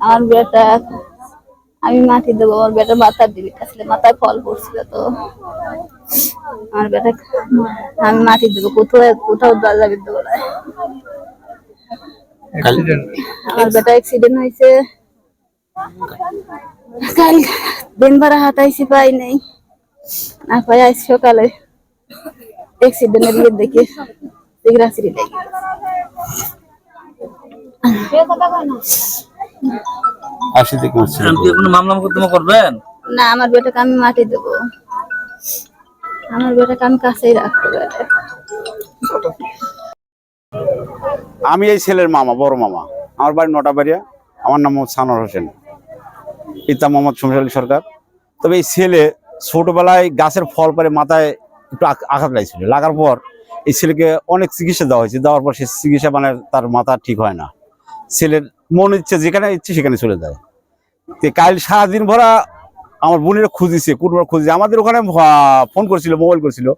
আমার বেটা আমি মাটি দেবো আমার বেটা মাথার দিবি আসলে মাথায় ফল পড়ছিল তো। আমার বেটা আমি মাটি দেবো কোথাও কোথাও দেবো না। আমার বেটা অ্যাক্সিডেন্ট হয়েছে। কাল দিন ভরা হাতাইছি পাই নাই। না পাই আজ সকালে অ্যাক্সিডেন্টের ইয়ে দেখে সিগরাসিরি লেগে কোনো মামলা মোকদ্দমা করবেন? না আমার বেটাকে আমি মাটি দেবো। আমার বেটাকে আমি কাছেই আমি এই ছেলের মামা বড় মামা। আমার বাড়ি নটাবাড়িয়া। আমার নাম মোহাম্মদ সানোয়ার হোসেন। পিতা মোহাম্মদ শমীর আলী সরকার। তবে এই ছেলে ছোটবেলায় গাছের ফল পরে মাথায় একটু আঘাত লাগছিল। লাগার পর এই ছেলেকে অনেক চিকিৎসা দেওয়া হয়েছে। দেওয়ার পর সে চিকিৎসা মানে তার মাথা ঠিক হয় না। ছেলের মন ইচ্ছে, যেখানে ইচ্ছে সেখানে চলে যায়। তো কাল সারাদিন ভরা আমার বোনের খুঁজিছে কুটুমার খুঁজিছে। আমাদের ওখানে ফোন করছিল মোবাইল করছিল।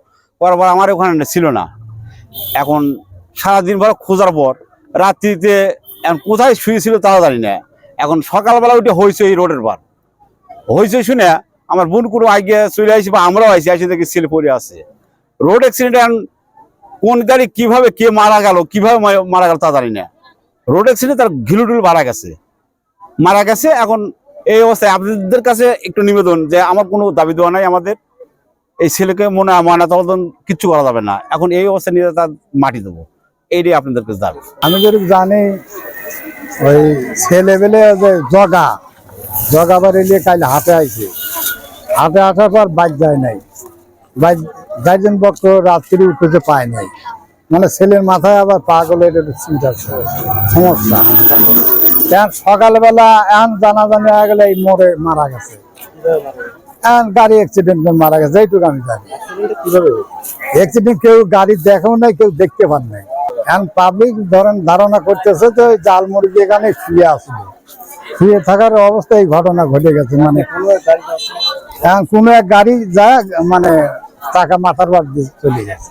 করার পর আমার ওখানে ছিল না। এখন সারাদিন ভরা খোঁজার পর রাত্রিতে এখন কোথায় শুয়েছিল তাও জানি না। এখন সকালবেলা উঠে হয়েছে এই রোডের পার। হয়েছে শুনে আমার বোন কোনো আগে চলে আসি বা আমরাও আসি আসি দেখি ছেলে পড়ে আছে। রোড অ্যাক্সিডেন্ট এখন কোন গাড়ি কীভাবে কে মারা গেল, কীভাবে মারা গেল তা জানি না। রোড অ্যাক্সিডেন্ট তার ঘিলুটুল মারা গেছে। মারা গেছে, এখন এই অবস্থায় আপনাদের কাছে একটু নিবেদন যে আমার কোনো দাবি দেওয়া নাই আমাদের। এই ছেলেকে মনে হয় ময়নাতদন্ত কিচ্ছু করা যাবে না। এখন এই অবস্থায় নিয়ে তার মাটি দেবো। এইটাই আপনাদের কাছে দাবি আমি যদি জানি, ওই ছেলেবেলে যে জগা জগা বাড়ি নিয়ে কাল হাতে আইছে। হাতে আসার পর বাইক যায় নাই। বাইক গার্জেন পক্ষ রাত্রি উঠতে পায় নাই। মানে ছেলের মাথায় আবার পাগলের একটু চিন্তার সমস্যা। এখন সকালবেলা, এখন জানা জানি হয়ে গেলে এই মোড়ে মারা গেছে। এখন গাড়ি অ্যাক্সিডেন্ট মারা গেছে, এইটুকু আমি জানি। অ্যাক্সিডেন্ট কেউ গাড়ি দেখাও নাই, কেউ দেখতে পান নাই। এখন পাবলিক ধরেন ধারণা করতেছে যে ওই জাল মুরগি এখানে শুয়ে আসলো শুয়ে থাকার অবস্থায় এই ঘটনা ঘটে গেছে মানে এখন কোনো এক গাড়ি যা মানে টাকা মাথার বার দিয়ে চলে গেছে।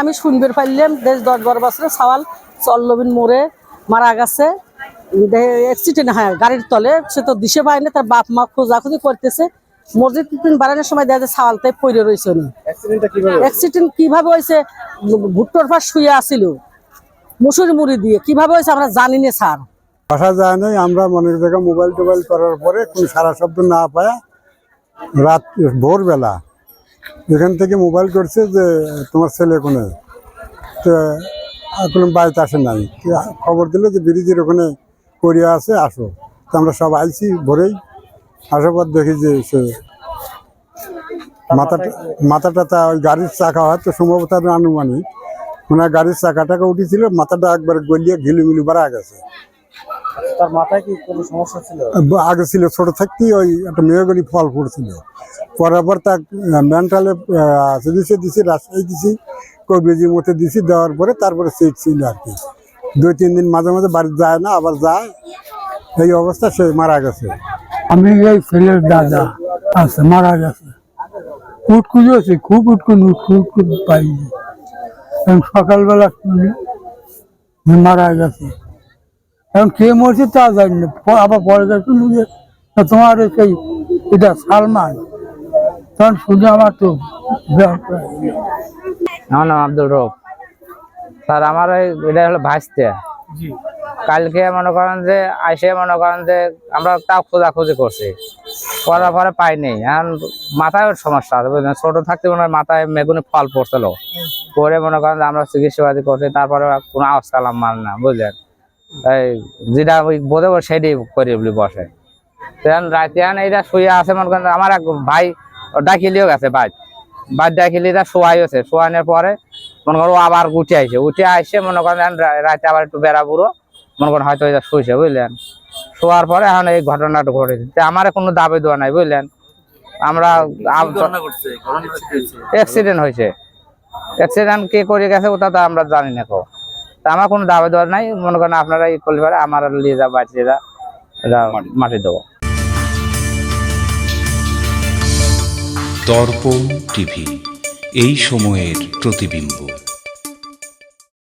আমি শুনবার পাইলাম দেশ দশ বারো বছরে সওয়াল চল্লবিন মোড়ে মারা গেছে। অ্যাক্সিডেন্ট হয় গাড়ির তলে সে তো দিশে পায় না তার বাপ মা খোঁজাখুঁজি করতেছে। মসজিদ বাড়ানোর সময় দেখা যায় সাওয়ালটাই পড়ে রয়েছে উনি। অ্যাক্সিডেন্ট কীভাবে হয়েছে? ভুট্টোর পাশ শুয়ে আসিল মুসুরি মুড়ি দিয়ে কীভাবে হয়েছে আমরা জানি না স্যার। বসা যায় নাই আমরা মনের জায়গায় মোবাইল টোবাইল করার পরে কোনো সারা শব্দ না পায়। রাত ভোরবেলা এখান থেকে মোবাইল করছে যে, তোমার ছেলে কোনে? তো কোনো বাড়িতে আসে নাই। খবর দিল যে, ব্রিজের ওখানে করিয়া আছে, আসো। তো আমরা সব আইছি, ভোরেই। আসার পর দেখি যে, সে মাথাটা মাথাটা তা ওই গাড়ির চাকা হয়তো সম্ভবত আর আনুমানিক। মানে গাড়ির চাকাটাকে উঠেছিল, মাথাটা একবার গলিয়ে ঘিলুমিলু বাড়া গেছে। তার মাথায় কি কোনো সমস্যা ছিল? আগে ছিল ছোট থাকতেই ওই একটা মেয়গনি ফল পড়ছিল পরার পর তার মেন্টালে দিছে দিছি রাজশাহী দিছি কবিজির মধ্যে দিছি দেওয়ার পরে তারপরে সিট ছিল আর কি। দুই তিন দিন মাঝে মাঝে বাড়ি যায় না আবার যায়। এই অবস্থা সে মারা গেছে। আমি এই ছেলের দাদা আছে মারা গেছে। উটকু আছে খুব উটকুন উটকু উটকু পাইনি। সকালবেলা শুনি মারা গেছে। এখন কে মরছে তা জানি না। আবার পরে শুনলি যে তোমার এই সেই এটা সালমান তখন শুনে আমার তো আমার নাম আব্দুল রব। স্যার আমার এটা হলো ভাইস্তে কালকে মনে করেন যে আইসে মনে করেন যে আমরা তাও খোঁজাখুঁজি করছি। করার পরে পাইনি এখন মাথায় সমস্যা আছে বুঝলেন? ছোট থাকতে মনে হয় মাথায় মেগুনে ফল পড়ছিল। পরে মনে করেন যে আমরা চিকিৎসাবাদী করছি তারপরে কোনো আওয়াজ কালাম মান না বুঝলেন? যেটা ওই বোধে সেটাই করি বলি বসে। রাতে এইটা শুয়ে আছে মনে করেন আমার এক ভাই ডাকিলিও গেছে বাইক বাদ ডাকিলি তা শোয়াই হয়েছে শোয়ানোর পরে মনে করো আবার উঠে আইসে উঠে আইসে মনে করেন রাতে আবার একটু বেড়া বুড়ো মনে করেন হয়তো এটা শুয়েছে বুঝলেন? শোয়ার পরে এখন এই ঘটনাটা ঘটেছে। আমার কোনো দাবি দেওয়া নাই বুঝলেন? আমরা অ্যাক্সিডেন্ট হয়েছে? অ্যাক্সিডেন্ট কে করে গেছে ওটা তো আমরা জানি না কো। তা আমার কোনো দাবি দেওয়ার নাই। মনে করেন আপনারা ই করলে পারে আমার নিয়ে যা বাড়ি যা এটা মাটি। দেবো। দর্পণ টিভি এই সময়ের প্রতিবিম্ব।